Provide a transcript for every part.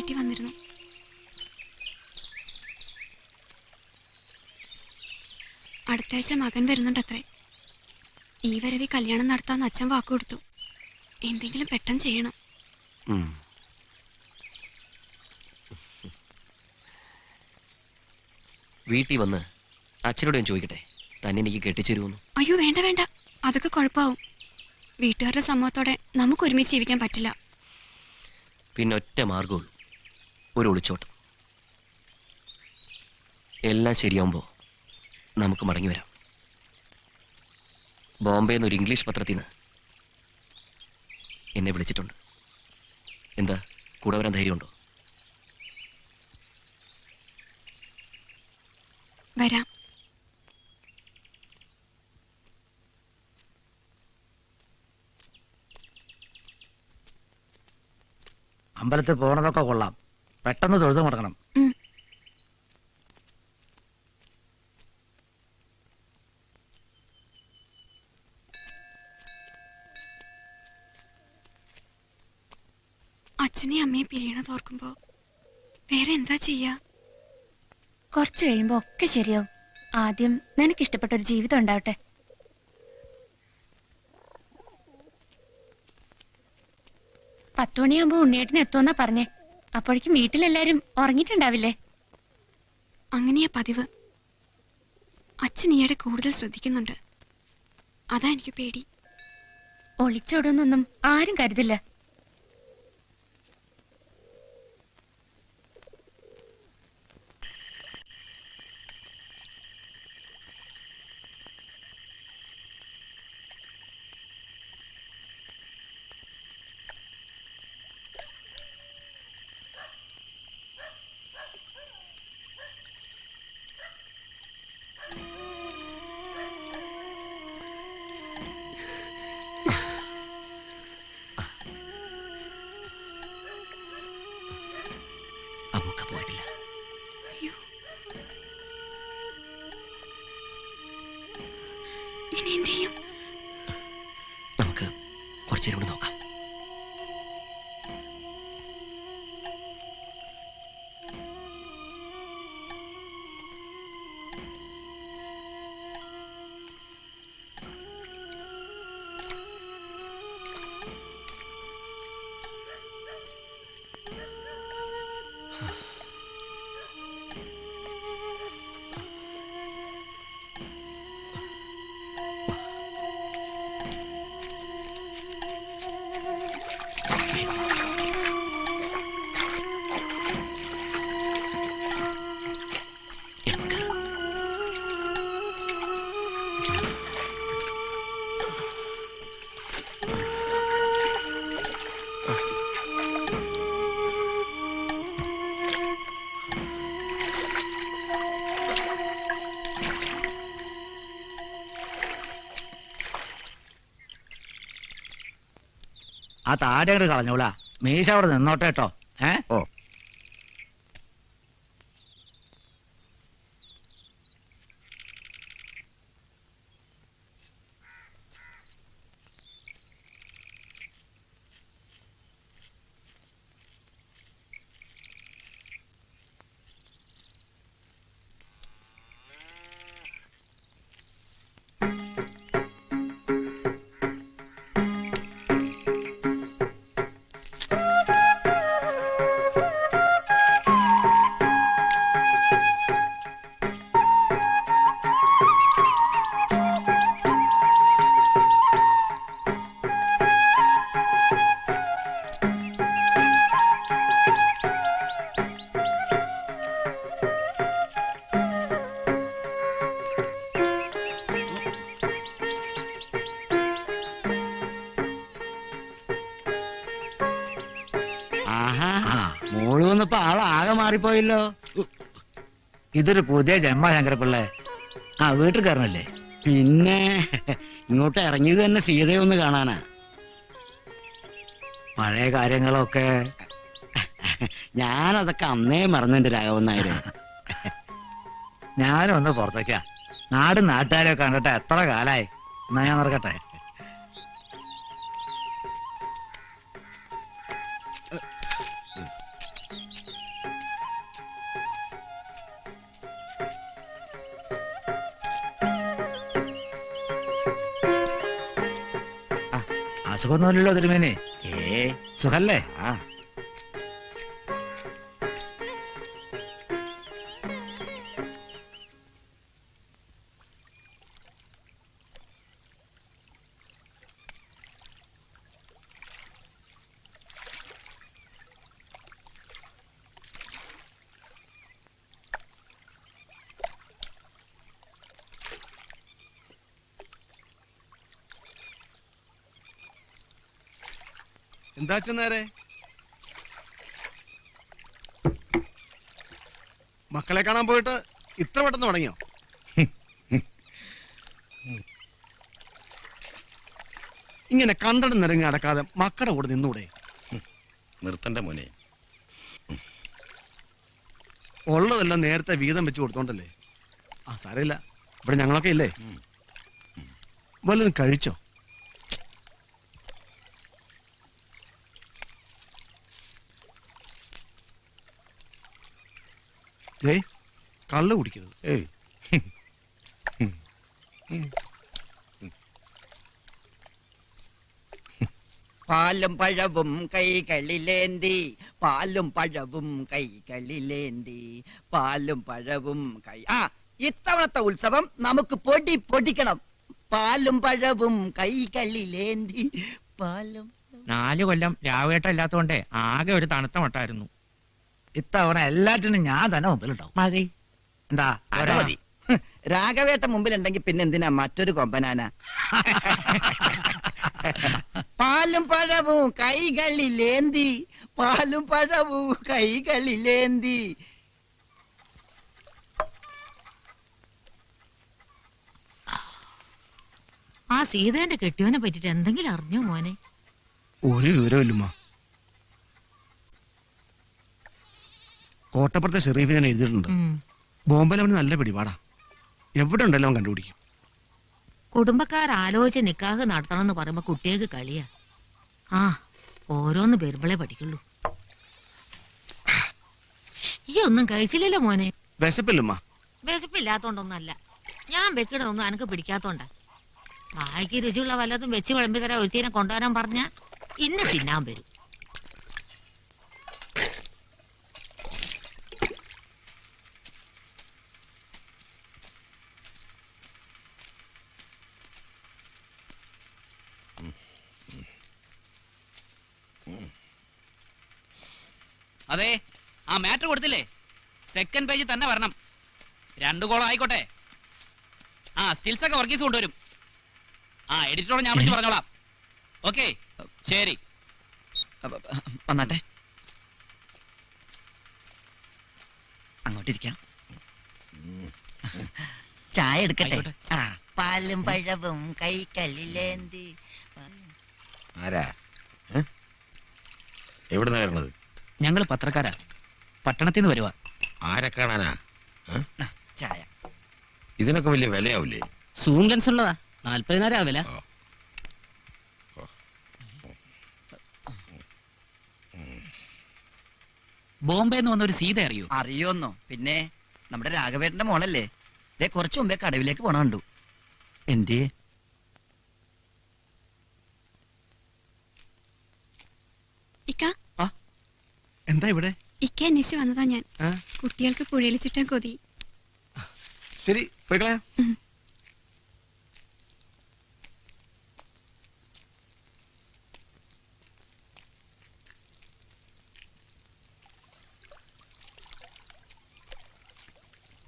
വീട്ടിൽ വന്നിരുന്നു. അടുത്ത ആഴ്ച മകൻ വരുന്നുണ്ടത്രേ. ഈ വരവി കല്യാണം നടത്താന്ന് അച്ഛൻ വാക്കു കൊടുത്തു. എന്തെങ്കിലും പെട്ടെന്ന് ചെയ്യണം. വീട്ടിൽ വന്ന് അച്ഛനോട് ഞാൻ ചോദിക്കട്ടെ. തന്നെ എനിക്ക് കെട്ടിച്ചേരുമെന്ന് അയ്യോ വേണ്ട വേണ്ട. അതൊക്കെ കുഴപ്പമാവും. വീട്ടുകാരുടെ സമ്മതത്തോടെ നമുക്ക് ഒരുമിച്ച് ജീവിക്കാൻ പറ്റില്ല. പിന്നെ ഒറ്റ മാർഗമുള്ളൂ ഒരു ഒളിച്ചോട്ടം. എല്ലാം ശരിയാവുമ്പോൾ നമുക്ക് മടങ്ങി വരാം. ബോംബെ എന്നൊരു ഇംഗ്ലീഷ് പത്രത്തിൽ നിന്ന് എന്നെ വിളിച്ചിട്ടുണ്ട്. എന്താ? കൂടെ വരാൻ ധൈര്യമുണ്ടോ? വരാം. അമ്പലത്തിൽ പോണതൊക്കെ കൊള്ളാം. പെട്ടെന്ന് തൊഴുതു മുടക്കണം ഉം. അച്ഛനെയും അമ്മയും പിരിയണത് ഓർക്കുമ്പോ വേറെ എന്താ ചെയ്യാ? കുറച്ചു കഴിയുമ്പോ ഒക്കെ ശരിയാവും. ആദ്യം നിനക്ക് ഇഷ്ടപ്പെട്ട ഒരു ജീവിതം ഉണ്ടാവട്ടെ. പത്തുമണിയാകുമ്പോ ഉണ്ണിയേട്ടിനെത്തുമെന്നാ ഉണ്ണിയേട്ടന് എത്തുമെന്നാ പറഞ്ഞേ. അപ്പോഴേക്കും വീട്ടിലെല്ലാരും ഉറങ്ങിയിട്ടുണ്ടാവില്ലേ? അങ്ങനെയാ പതിവ്. അച്ഛൻ ഈയിടെ കൂടുതൽ ശ്രദ്ധിക്കുന്നുണ്ട്. അതാ എനിക്ക് പേടി. ഒളിച്ചോടുന്നൊന്നും ആരും കരുതില്ല. ഇനി എന്ത് ചെയ്യും ആ താടി കളഞ്ഞോളാ മീശ അവിടെ നിന്നോട്ടെ കേട്ടോ ഏ? ഓ. മാറിപ്പോയല്ലോ ഇതൊരു പുതിയ ജന്മ ശങ്കരപ്പിള്ളേ ആ വീട്ടിൽ കയറണല്ലേ? പിന്നെ ഇങ്ങോട്ട് ഇറങ്ങിയത് തന്നെ സീതയെ ഒന്ന് കാണാനാ. പഴയ കാര്യങ്ങളൊക്കെ. ഞാനതൊക്കെ അന്നേ മറന്നിട്ട് രാഘവൻ നായര് ഞാനും ഒന്ന് പുറത്തേക്കാ. നാടും നാട്ടുകാരെ കണ്ടിട്ട് എത്ര കാലായി? എന്നാ ഞാൻ നടക്കട്ടെ? അസുഖമൊന്നുമില്ലല്ലോ തിരുമേനി. ഏ? സുഖല്ലേ? ആ. എന്താ നേരെ മക്കളെ കാണാൻ പോയിട്ട് ഇത്ര പെട്ടെന്ന് തുടങ്ങിയോ? ഇങ്ങനെ കണ്ടടം നിരങ്ങി അടക്കാതെ മക്കളുടെ കൂടെ നിന്നൂടെ? നിർത്തണ്ട മോനെ. ഉള്ളതെല്ലാം നേരത്തെ വീതം വെച്ച് കൊടുത്തോണ്ടല്ലേ? ആ സാരമില്ല. ഇവിടെ ഞങ്ങളൊക്കെ ഇല്ലേ? വല്ലതും കഴിച്ചോ? ഏയ് കള്ള് കുടിക്കരുത്. ഏയ്. പാലും പഴവും കൈകളിലേന്തി പാലും പഴവും കൈകളിലേന്തി പാലും പഴവും കൈ ആ ഇത്തവണത്തെ ഉത്സവം നമുക്ക് പൊടി പൊടിക്കണം. പാലും പഴവും കൈകളിലേന്തി പാലും നാല് കൊല്ലം രാവേട്ടം ഇല്ലാത്തോണ്ടേ ആകെ ഒരു തണുത്ത മട്ടായിരുന്നു. ഇത്തവണ എല്ലാറ്റിനും ഞാൻ തന്നെ മുമ്പിലുണ്ടാവും. മതി. എന്താ? അത്? മതി. രാഘവേട്ട മുമ്പിലുണ്ടെങ്കിൽ പിന്നെ എന്തിനാ മറ്റൊരു കൊമ്പനാന? പാലും പഴവും കൈകളിലേന്തി. പാലും പഴവും കൈകളിലേന്തി. ആ സീതേന്റെ കെട്ടിയോനെ പറ്റിട്ട് എന്തെങ്കിലും അറിഞ്ഞോ മോനെ? ഒരു വിവരമില്ലമ്മ കോട്ടപ്പുറത്തെ ഷെറീഫ് ഞാൻ എഴുതിയിട്ടുണ്ട്. ബോംബെയിൽ അവന് നല്ല പിടിപാടാ. എവിടെ ഉണ്ടല്ലോ അവൻ കണ്ടുപിടിക്കും. കുടുംബക്കാർ ആലോചിച്ച് നിക്കാഹ് നടത്തണം എന്ന് പറയുമ്പോ കുട്ടികൾക്ക് കളിയാ. ആ ഓരോന്ന് വരുമ്പളേ പഠിക്കുള്ളൂ. ഈ ഒന്നും കഴിച്ചില്ലല്ലോ മോനെ. വിശപ്പില്ലമ്മ. വിശപ്പില്ലാത്തോണ്ടൊന്നല്ല ഞാൻ വെക്കണതൊന്നും അനക്ക് പിടിക്കാത്തോണ്ടാ. വായിക്ക് രുചിയുള്ള വല്ലതും വെച്ച് വിളമ്പി തരാൻ ഒരുത്തീനെ കൊണ്ടുവരാൻ പറഞ്ഞ ഇന്ന തിന്നാൻ വരും. അതെ ആ മാറ്റർ കൊടുത്തില്ലേ? സെക്കൻഡ് പേജ് തന്നെ വരണം. രണ്ടു കോളം ആയിക്കോട്ടെ. ആ സ്റ്റിൽസ് ഒക്കെ വർഗീസ് കൊണ്ടുവരും. ആ എഡിറ്ററോട് ഞാൻ വിളിച്ച് പറഞ്ഞോളാം. ഓക്കെ ശരി. വന്നാട്ടെ. അങ്ങോട്ടിരിക്കാം. ചായ എടുക്കട്ടെ? ആ. പാലും പഴവും കൈക്കല്ലിലേന്തി. ആരാ? ഏ? ഞങ്ങൾ പത്രക്കാരാ. പട്ടണത്തിൽ നിന്ന് വരുവാ. ആരെ കാണാനാ? ആ, ചായ. ഇതിനൊക്കെ വലിയ വിലയാവില്ലേ സൂം ലെൻസ് ഉള്ളതാ നാല്പതിനായിരം വില. ബോംബെ എന്ന് വന്ന ഒരു സീത അറിയോ? അറിയോന്നോ. പിന്നെ നമ്മുടെ രാഘവേട്ടന്റെ മോളല്ലേ? ദേ കുറച്ചു മുമ്പേ കടവിലേക്ക് പോണ കണ്ടു. എന്തിയേ ഇക്ക എന്താ ഇവിടെ? ഇക്ക അന്വേഷിച്ച് വന്നതാ ഞാൻ. ആ? കുട്ടികൾക്ക് പുഴയിൽ ചുറ്റാൻ കൊതി. ശരി പോയിക്കളയാ.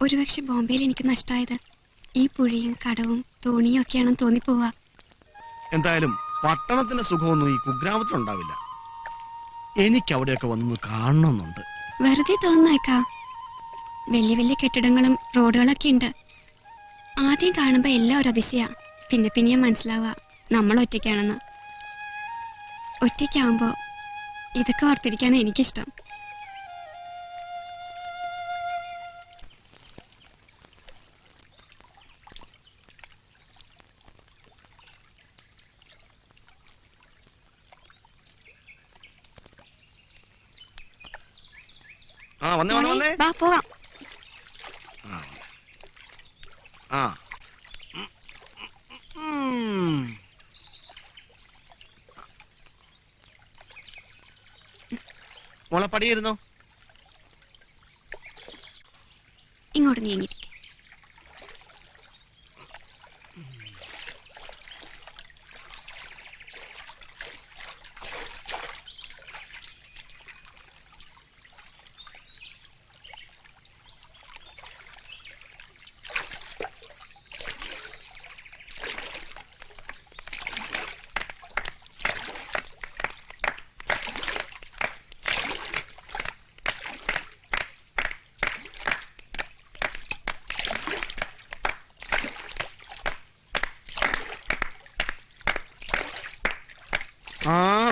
ഒരുപക്ഷെ ബോംബെയിൽ എനിക്ക് നഷ്ടമായത് ഈ പുഴയും കടവും തോണിയും ഒക്കെയാണെന്ന് തോന്നിപ്പോവാ. എന്തായാലും പട്ടണത്തിന്റെ സുഖമൊന്നും ഈ കുഗ്രാമത്തിലുണ്ടാവില്ല. എനിക്ക് അവിടെയൊക്കെ വന്നൊന്ന് കാണണമെന്നുണ്ട്. വെറുതെ തോന്നുന്നേക്കാ. വലിയ വലിയ കെട്ടിടങ്ങളും റോഡുകളൊക്കെ ഉണ്ട്. ആദ്യം കാണുമ്പോ എല്ലാം ഒരു അതിശയാ. പിന്നെ പിന്നെ മനസ്സിലാവുക നമ്മൾ ഒറ്റയ്ക്കാണെന്ന്. ഒറ്റയ്ക്കാവുമ്പോ ഇതൊക്കെ ഓർത്തിരിക്കാനാ എനിക്കിഷ്ടം. ആ വന്നേ വന്നേ വന്നേ. വാ പോവാം. ആ. മോളെ പടിയിരുന്നോ? ഇങ്ങോട്ട് നീങ്ങി.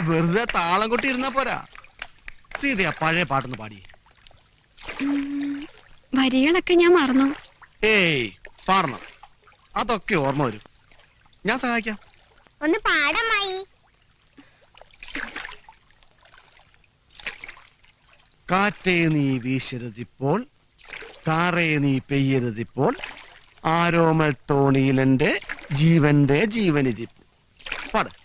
വെറുതെ താളം കൊട്ടി ഇരുന്നാ പോരാ. സീതയാ പഴയ പാട്ടൊന്ന് പാടി. വരികളൊക്കെ ഞാൻ മറന്നു. ഏയ് പാടണം. അതൊക്കെ ഓർമ്മ വരും. ഞാൻ സഹായിക്കാം. ഒന്ന് പാടമായി കാറ്റേ നീ വീശരുതിപ്പോൾ കാറേ നീ പെയ്യരുതിപ്പോൾ ആരോമൽ തോണിയിലെന്റെ ജീവന്റെ ജീവനിരിപ്പ്. പാട്.